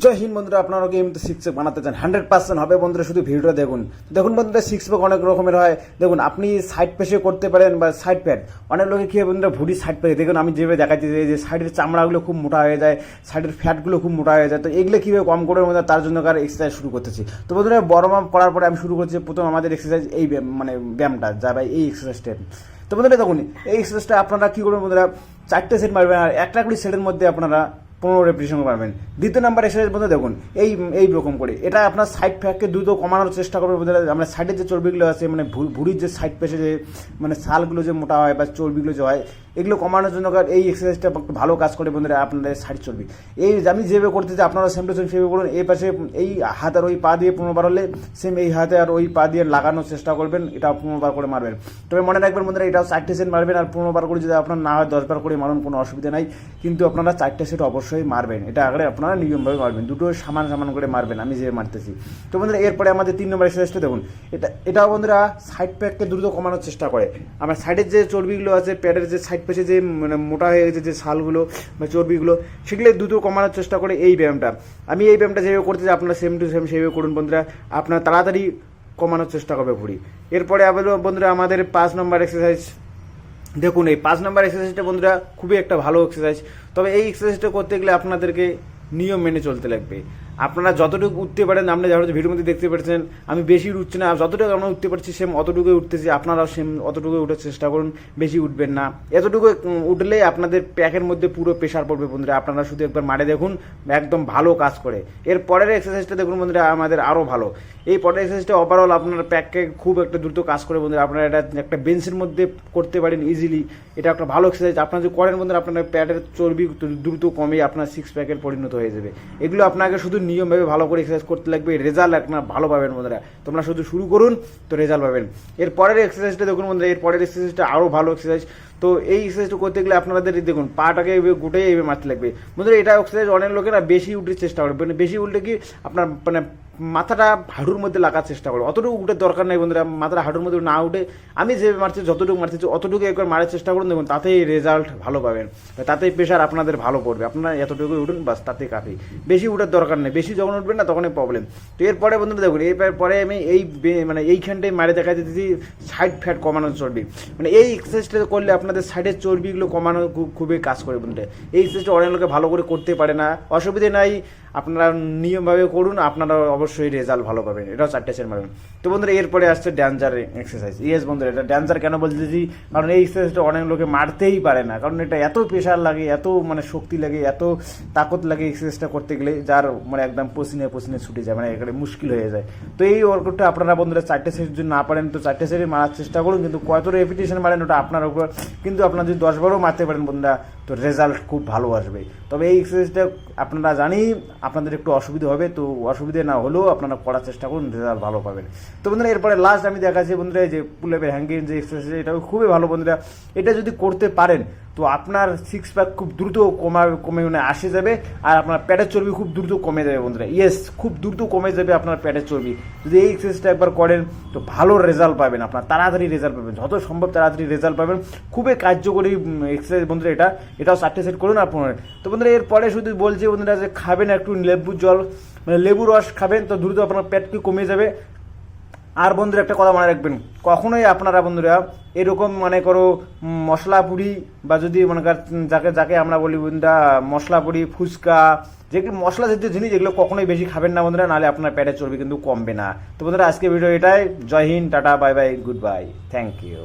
জয় হিন্দ বন্ধুরা আপনারা কি এমনি সিক্স বানাতে চান। হান্ড্রেড পার্সেন্ট হবে বন্ধুরা, শুধু ভিডিওটা দেখুন। দেখুন বন্ধুরা সিক্স প্যাক অনেক রকমের হয়। দেখুন, আপনি সাইড পেশে করতে পারেন বা সাইড প্যাড অনেক লোকে কি হয় বন্ধুরা ভুড়ি সাইড প্যাক দেখুন, আমি যেভাবে দেখাচ্ছি যে- সাইডের চামড়াগুলো খুব মোটা হয়ে যায় সাইডের ফ্যাটগুলো খুব মোটা হয়ে যায়। তো এগুলো কীভাবে কম করে মধ্যে তার জন্য কার এক্সারসাইজ শুরু করতেছি। তো বন্ধুরা বড় মাপ করার পরে আমি শুরু করছি প্রথম আমাদের এক্সারসাইজ এই মানে ব্যায়ামটা, যা ভাই এই এক্সারসাইজটা তো বন্ধুরা, দেখুন, এই এক্সারসাইজটা আপনারা কী করবেন বন্ধুরা, চারটে সেট মারবেন আর একটা করে সেটের মধ্যে আপনারা পনেরো রেপিটেশন পারবেন। দ্বিতীয় নাম্বার এক্সারসাইজ মধ্যে দেখুন, এই এই রকম করে। এটা আপনার সাইড ফ্যাককে দ্রুত কমানোর চেষ্টা করবে বলতে গেলে আমরা সাইডের যে চর্বিগুলো আছে মানে ভুঁড়ির যে সাইড পেশে যে মানে সালগুলো যে মোটা হয় বা চর্বিগুলো যে হয়, এগুলো কমানোর জন্য এই এক্সারসাইজটা ভালো কাজ করে বন্ধুরা আপনাদের সাইড চর্বি। এই আমি যেভাবে করতে চাই আপনারা সেম টু সেম সেভাবে করুন। এই পাশে, এই হাত আর ওই পা দিয়ে পুনর্বার হলে সেম এই হাতে আর ওই পা দিয়ে লাগানোর চেষ্টা করবেন। এটা পুনর্বার করে মারবেন। তবে মনে রাখবেন বন্ধুরা, এটাও চারটে সেট মারবেন। আর পুনর্বার করে যদি আপনার না হয় দশ বার করে মারুন, কোনো অসুবিধা নাই। কিন্তু আপনারা চারটে সেট অবশ্যই মারবেন। এটা আগে আপনারা নিয়মভাবে মারবেন। দুটো সামান সামান করে মারবেন, আমি যে মারতেছি। তো বন্ধুরা, এরপরে আমাদের তিন নম্বর এক্সারসাইজটা দেখুন। এটা, এটাও বন্ধুরা সাইড প্যাককে দ্রুত কমানোর চেষ্টা করে। আমার সাইডের যে চর্বিগুলো আছে, প্যাডের যে সাইড পেছে যে মানে মোটা হয়ে গেছে যে শালগুলো বা চর্বিগুলো, সেগুলো দ্রুত কমানোর চেষ্টা করে এই ব্যায়ামটা। আমি এই ব্যায়ামটা যেভাবে করতে চাই, আপনারা সেম টু সেম সেভাবে করুন বন্ধুরা। আপনারা তাড়াতাড়ি কমানোর চেষ্টা করবে ভুড়ি এরপরে আবার বন্ধুরা, আমাদের পাঁচ নম্বর এক্সারসাইজ দেখুন, এই পাঁচ নাম্বার এক্সারসাইজটা বন্ধুরা খুবই একটা ভালো এক্সারসাইজ তবে এই এক্সারসাইজটা করতে গেলে আপনাদেরকে নিয়ম মেনে চলতে লাগবে। আপনারা যতটুকু উঠতে পারেন, আপনি যেমন ভিডিওর মধ্যে দেখতে পাচ্ছেন আমি বেশি উঠছি না। যতটুকু আমরা উঠতে পারছি, সেম অতটুকু উঠতেছি। আপনারাও সেম অতটুকু উঠার চেষ্টা করুন, বেশি উঠবেন না। এতটুকু উঠলেই আপনাদের প্যাকের মধ্যে পুরো প্রেশার পড়বে বন্ধুরা। আপনারা শুধু একবার মারে দেখুন, একদম ভালো কাজ করে। এর পরের এক্সারসাইজটা দেখুন বন্ধুরা, আমাদের আরও ভালো। এই পরের এক্সারসাইজটা ওভারঅল আপনার প্যাককে খুব একটা দ্রুত কাজ করে বন্ধুরা। আপনারা এটা একটা বেঞ্চের মধ্যে করতে পারেন ইজিলি এটা একটা ভালো এক্সারসাইজ আপনারা যদি করেন বন্ধুরা আপনার প্যাডের চর্বি দ্রুত কমে আপনার সিক্স প্যাকের পরিণত হয়ে যাবে। এগুলো আপনাকে শুধু নিয়মভাবে ভালো করে এক্সারসাইজ করতে লাগবে রেজাল্ট আপনার ভালো পাবেন বন্ধুরা। তোমরা শুধু শুরু করুন, তো রেজাল্ট পাবেন। এর পরের এক্সারসাইজটা দেখুন বন্ধুরা, এর পরের এক্সারসাইজটা আরও ভালো এক্সারসাইজ তো এই এক্সারসাইজটা করতে গেলে আপনাদের দেখুন, পাটাকে এভাবে গুটে এভাবে মারতে লাগবে। বন্ধুরা, এটা এক্সারসাইজ অনেক লোকেরা বেশি উঠতে চেষ্টা করবে মানে বেশি উল্টে কি আপনার মানে মাথাটা হাঁটুর মধ্যে লাগার চেষ্টা করে অতটুকু উঠে দরকার নেই বন্ধুরা, মাথাটা হাঁটুর মধ্যে না উঠে আমি যে মারছি, যতটুকু মারছি, অতটুকু একবার মারার চেষ্টা করুন দেখুন, তাতেই রেজাল্ট ভালো পাবেন। তাতেই প্রেশার আপনাদের ভালো পড়বে। আপনারা এতটুকু উঠুন, বাস তাতে কাফি। বেশি উঠার দরকার নেই। বেশি যখন উঠবেন না, তখনই প্রবলেম তো এরপরে বন্ধুরা দেখুন এরপরে আমি এই মানে এইখানটায় মারে দেখা দিতেছি সাইড ফ্যাট কমানোর চর্বি। মানে এই এক্সারসাইজটা করলে আপনাদের সাইডের চর্বিগুলো কমানো খুবই কাজ করে বন্ধুরা। এই এক্সারসাইজটা অনেক লোকে ভালো করে করতে পারে না। অসুবিধে নাই। আপনারা নিয়মভাবে করুন, আপনারা অবশ্যই রেজাল্ট ভালো পাবেন। এটাও চারটে সেট মারবেন। তো বন্ধুরা, এরপরে আসছে ড্যান্সার এক্সারসাইজ ইয়েস বন্ধুরা, এটা ড্যান্সার কেন বলতেছি? কারণ এই এক্সারসাইজটা অনেক লোকে মারতেই পারে না। কারণ এটা এত প্রেশার লাগে, এত মানে শক্তি লাগে, এত তাকত লাগে এক্সারসাইজটা করতে গেলে, যার মানে একদম পসিনে পসিনে ছুটে যায় মানে এখানে মুশকিল হয়ে যায়। তো এই ওয়ার্কআউটটা আপনারা বন্ধুরা চারটে সেট যদি না পারেন, তো চারটে সেটে মারার চেষ্টা করুন। কিন্তু কত রেপিটেশন মারেন, ওটা আপনার উপর। কিন্তু আপনারা যদি দশ বারও মারতে পারেন, বন্ধুরা তো রেজাল্ট খুব ভালো আসবে। তবে এই এক্সারসাইজটা আপনারা জানি আপনাদের একটু অসুবিধা হবে, তো অসুবিধে না হলেও আপনারা করার চেষ্টা করুন রেজাল্ট ভালো পাবেন। তো বন্ধুরা, এরপরে লাস্ট আমি দেখাচ্ছি বন্ধুরা যে পুলেপের হ্যাঙ্গিং যে এক্সারসাইজ এটাও খুবই ভালো বন্ধুরা। এটা যদি করতে পারেন তো আপনার সিক্স প্যাক খুব দ্রুত কমা কমে মানে আসে যাবে আর আপনার প্যাটের চর্বি খুব দ্রুত কমে যাবে বন্ধুরা। ইয়েস খুব দ্রুত কমে যাবে আপনার প্যাটের চর্বি। যদি এই এক্সারসাইজটা একবার করেন, তো ভালো রেজাল্ট পাবেন আপনার, তাড়াতাড়ি রেজাল্ট পাবেন। যত সম্ভব তাড়াতাড়ি রেজাল্ট পাবেন। খুবই কার্যকরী এক্সারসাইজ বন্ধুরা এটা। এটাও চারটে সেট করুন আপনার তো বন্ধুরা, এরপরে শুধু বলছি বন্ধুরা যে খাবেন একটু লেবু জল মানে লেবু রস খাবেন, তো দ্রুত আপনার পেটকে কমে যাবে। আর বন্ধুরা একটা কথা মনে রাখবেন, কখনোই আপনারা বন্ধুরা এরকম মনে করো মশলা পুরি বা যদি মনে কর যাকে যাকে আমরা বলি বন্ধুরা, মশলা পুরি, ফুচকা যেগুলো মশলা জাতীয় জিনিস যেগুলো কখনোই বেশি খাবেন না বন্ধুরা, নাহলে আপনার পেটে চর্বি কিন্তু কমবে না। তো বন্ধুরা আজকে ভিডিও এটাই। জয় Hind, tata, bye bye, goodbye. Thank you.